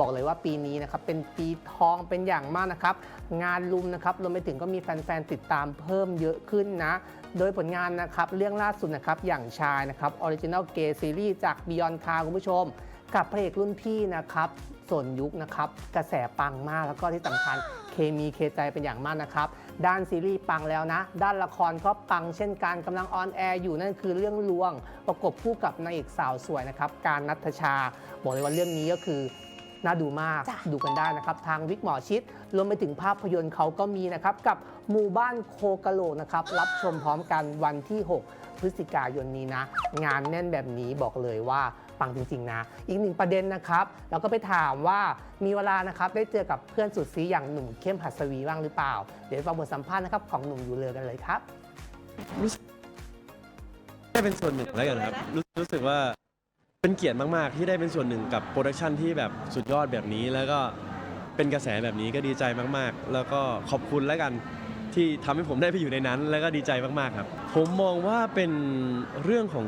บอกเลยว่าปีนี้นะครับเป็นปีทองเป็นอย่างมากนะครับงานลุมนะครับรวมไปถึงก็มีแฟนๆติดตามเพิ่มเยอะขึ้นนะ โดยผลงานนะครับเรื่องล่าสุดนะครับอย่างชายนะครับออริจินัลเกย์ซีรีส์จาก Beyond Car คุณผู้ชม กับพระเอกรุ่นพี่นะครับส่วนยุคนะครับกระแสปังมากแล้วก็ที่สำคัญเคมีเคใจเป็นอย่างมากนะครับ ด้านซีรีส์ปังแล้วนะ ด้านละครก็ปังเช่นกันกำลังออนแอร์อยู่นั่นคือเรื่องลวง ประกบคู่กับนางเอกสาวสวยนะครับ การนัทชา บอกเลยว่าเรื่องนี้ก็คือ น่าดูมากจ้ะดูกันได้นะครับ ทางวิกหมอชิดรวมไปถึงภาพยนตร์เขาก็มีนะครับ กับหมู่บ้านโคกะโหลกนะครับ รับชมพร้อมกันวันที่ 6 พฤศจิกายนนี้นะ งานแน่นแบบนี้บอกเลยว่าปังจริง ๆ นะ อีกหนึ่งประเด็นนะครับเราก็ไปถามว่ามีเวลานะครับได้เจอกับเพื่อนสุดซีอย่างหนุ่มเข้มหัสวีบ้างหรือเปล่า เดี๋ยวฟังบทสัมภาษณ์นะครับของหนุ่มยูเลอกันเลยครับ รู้สึกได้เป็นส่วนหนึ่งแล้วกันครับ รู้รู้สึกว่า เป็นเกียรติมาก ๆ ที่ได้เป็นส่วนหนึ่งกับโปรดักชันที่แบบสุดยอดแบบนี้แล้วก็เป็นกระแสแบบนี้ก็ดีใจมากๆ แล้วก็ขอบคุณแล้วกันที่ทำให้ผมได้ไปอยู่ในนั้น แล้วก็ดีใจมากๆครับ ผมมองว่าเป็นเรื่องของ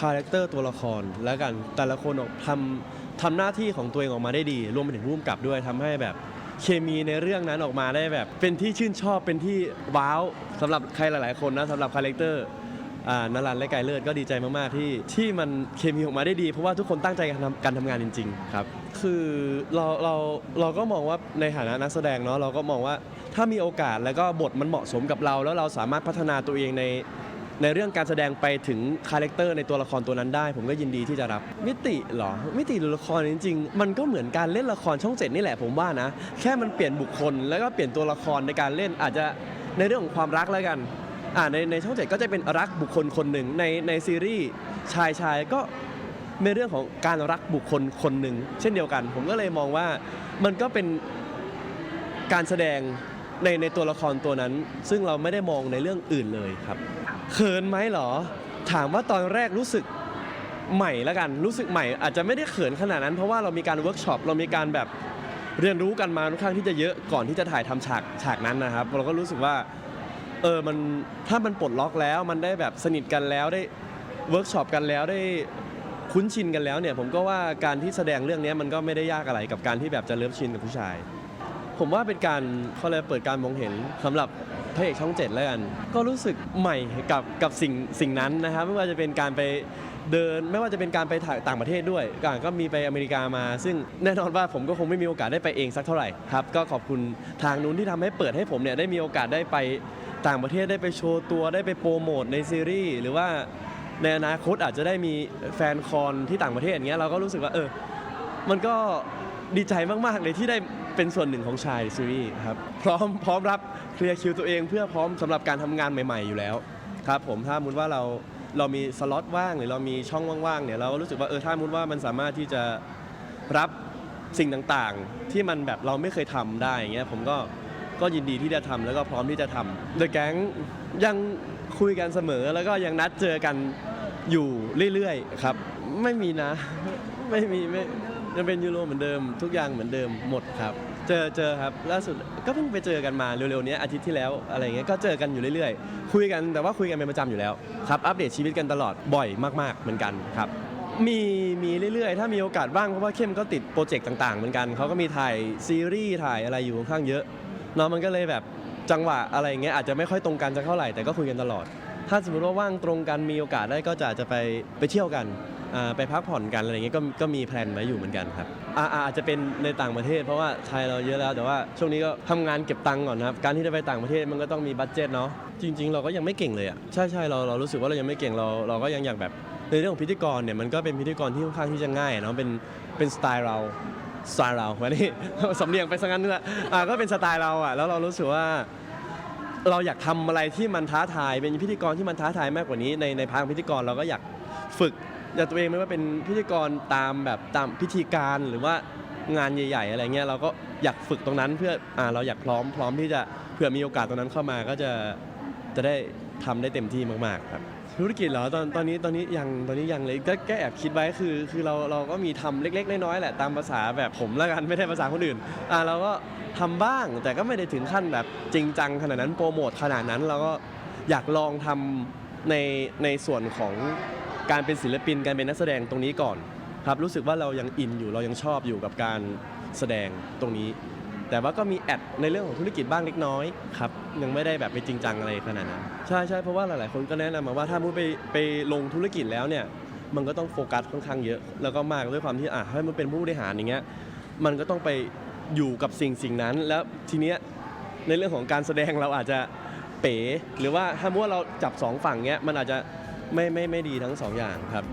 คาแรคเตอร์ตัวละครแล้วกันแต่ละคนออกทำทำหน้าที่ของตัวเองออกมาได้ดี รวมไปถึงร่วมกับด้วยทำให้แบบเคมีในเรื่องนั้นออกมาได้แบบ เป็นที่ชื่นชอบเป็นที่ว้าวสำหรับใครหลาย ๆ คนนะสำหรับคาแรคเตอร์ อ่านารันและไกายเลิศก็ดีใจมาก ๆ ที่ที่มันเคมีออกมาได้ดี เพราะว่าทุกคนตั้งใจการทำการทำงานจริง ๆ ครับ คือเราเราเราก็มองว่าในฐานะนักแสดงเนาะเราก็มองว่าถ้ามีโอกาสแล้วก็บทมันเหมาะสมกับเรา แล้วเราสามารถพัฒนาตัวเองในในเรื่องการแสดงไปถึงคาแรคเตอร์ในตัวละครตัวนั้นได้ ผมก็ยินดีที่จะรับ มิติเหรอ มิติละครจริงๆ มันก็เหมือนการเล่นละครช่องเจ็ดนี่แหละผมว่านะ แค่มันเปลี่ยนบุคคลแล้วก็เปลี่ยนตัวละครในการเล่นอาจจะในเรื่องของความรักแล้วกัน อ่าในในช่องเจ็ดก็จะเป็นรักบุคคลคนหนึ่งในในซีรีส์ชายชายก็ในเรื่องของการรักบุคคลคนหนึ่งเช่นเดียวกัน ผมก็เลยมองว่ามันก็เป็นการแสดงในในตัวละครตัวนั้น ซึ่งเราไม่ได้มองในเรื่องอื่นเลยครับเขินไหมเหรอ ถามว่าตอนแรกรู้สึกใหม่แล้วกันรู้สึกใหม่ อาจจะไม่ได้เขินขนาดนั้น เพราะว่าเรามีการเวิร์กช็อปเรามีการแบบเรียนรู้กันมาค่อนข้างที่จะเยอะก่อนที่จะถ่ายทำฉากฉากนั้นนะครับ เราก็รู้สึกว่า เออมันถ้ามันปลดล็อกแล้วมันได้แบบสนิทกันแล้วได้เวิร์กช็อปกันแล้วได้คุ้นชินกันแล้วเนี่ยผมก็ว่าการที่แสดงเรื่องนี้มันก็ไม่ได้ยากอะไรกับการที่แบบจะเลิฟชินกับผู้ชาย ผมว่าเป็นการเขาเลยกเปิดการมองเห็นสำหรับพระเอกช่องเจ็ดแล้วกัน ก็รู้สึกใหม่กับกับสิ่งสิ่งนั้นนะครับไม่ว่าจะเป็นการไปเดิน ไม่ว่าจะเป็นการไปถ่ายต่างประเทศด้วยก็ก็มีไปอเมริกามา ซึ่งแน่นอนว่าผมก็คงไม่มีโอกาสได้ไปเองสักเท่าไหร่ครับก็ขอบคุณทางนู้นที่ทำให้เปิดให้ผมเนี่ยได้มีโอกาสได้ไป ต่างประเทศได้ไปโชว์ตัวได้ไปโปรโมทในซีรีส์หรือว่าในอนาคตอาจจะได้มีแฟนคอนที่ต่างประเทศอย่างเงี้ยเราก็รู้สึกว่าเออมันก็ดีใจมากๆเลยที่ได้เป็นส่วนหนึ่งของชายซีรีส์ครับพร้อมพร้อมรับเคลียร์คิวตัวเองเพื่อพร้อมสำหรับการทำงานใหม่ ๆอยู่แล้วครับผมถ้ามุนว่าเราเรามีสล็อตว่างหรือเรามีช่องว่างๆเนี่ยเราก็รู้สึกว่าเออถ้ามุนว่ามันสามารถที่จะรับสิ่งต่างๆ ที่มันแบบเราไม่เคยทำได้อย่างเงี้ยผมก็ ก็ยินดีที่จะทำแล้วก็พร้อมที่จะทำ The Gang ยังคุยกันเสมอแล้วก็ยังนัดเจอกันอยู่เรื่อยๆครับ ไม่มีนะ ไม่มีไม่ยังเป็นยูโรเหมือนเดิม ทุกอย่างเหมือนเดิมหมดครับ เจอเจอครับล่าสุดก็เพิ่งไปเจอกันมาเร็วๆนี้อาทิตย์ที่แล้วอะไรเงี้ยก็เจอกันอยู่เรื่อยๆ คุยกันแต่ว่าคุยกันเป็นประจำอยู่แล้วครับอัปเดตชีวิตกันตลอดบ่อยมากๆเหมือนกันครับมีมีเรื่อยๆ ถ้ามีโอกาสบ้างเพราะว่าเข้มก็ติดโปรเจกต์ต่างๆ เหมือนกันเขาก็มีถ่ายซีรีส์ถ่ายอะไรอยู่ค่อนข้างเยอะ เนาะมันก็เลยแบบจังหวะอะไรเงี้ยอาจจะไม่ค่อยตรงกันสักเท่าไหร่แต่ก็คุยกันตลอด ถ้าสมมติว่าว่างตรงกันมีโอกาสได้ก็จะจะไปไปเที่ยวกันอ่าไปพักผ่อนกันอะไรเงี้ยก็ก็มีแพลนไว้อยู่เหมือนกันครับอาอาอาจจะเป็นในต่างประเทศ เพราะว่าไทยเราเยอะแล้วแต่ว่าช่วงนี้ก็ทำงานเก็บตังค์ก่อนนะครับการที่จะไปต่างประเทศมันก็ต้องมีบัตเจ็ตเนาะจริง ๆ เราก็ยังไม่เก่งเลยอะใช่ใช่เราเรารู้สึกว่าเรายังไม่เก่งเราเราก็ยังอยากแบบในเรื่องของพิธีกรเนี่ยมันก็เป็นพิธีกรที่ค่อนข้างที่จะง่ายเนาะเป็นเป็นสไตล์เรา สไตล์เราวันนี้ สำเนียงไปสักงั้นเนื้อะอ่าก็เป็นสไตล์เราอะแล้วเรารู้สึกว่า เราอยากทำอะไรที่มันท้าทาย เป็นพิธีกรที่มันท้าทายมากกว่านี้ในในพาร์ทพิธีกรเราก็อยากฝึกอยากตัวเองไม่ว่าเป็นพิธีกรตามแบบตามพิธีการหรือว่างานใหญ่ๆ อะไรเงี้ยเราก็อยากฝึกตรงนั้นเพื่ออ่าเราอยากพร้อมพร้อมที่จะเผื่อมีโอกาสตรงนั้นเข้ามาก็จะจะได้ ทำได้เต็มที่มากๆครับธุรกิจเหรอตอนตอนนี้ตอนนี้ยังตอนนี้ยังเลยก็ก็แอบคิดไว้คือคือเราเราก็มีทำเล็ก ๆ น้อยๆแหละตามภาษาแบบผมล้วกันไม่ได้ภาษาคนอื่นอ่าเราก็ทำบ้างแต่ก็ไม่ได้ถึงขั้นแบบจริงจังขนาดนั้นโปรโมทขนาดนั้น เราก็อยากลองทำในในส่วนของการเป็นศิลปินการเป็นนักแสดงตรงนี้ก่อน ครับรู้สึกว่าเรายังอินอยู่เรายังชอบอยู่กับการแสดงตรงนี้ แต่ว่าก็มีแอดในเรื่องของธุรกิจบ้างเล็กน้อยครับยังไม่ได้แบบไปจริงจังอะไรขนาดนั้นใช่ใช่เพราะว่าหลายๆ คนก็แนะนำมาว่าถ้ามุดไปไปลงธุรกิจแล้วเนี่ยมันก็ต้องโฟกัสค่อนข้างเยอะ แล้วก็มากด้วยความที่อะให้มันเป็นผู้บริหารอย่างเงี้ยมันก็ต้องไปอยู่กับสิ่งสิ่งนั้น แล้วทีเนี้ยในเรื่องของการแสดงเราอาจจะเป๋หรือว่าถ้ามุดว่าเราจับสองฝั่งเงี้ยมันอาจจะไม่ไม่ไม่ดีทั้งสองอย่างครับ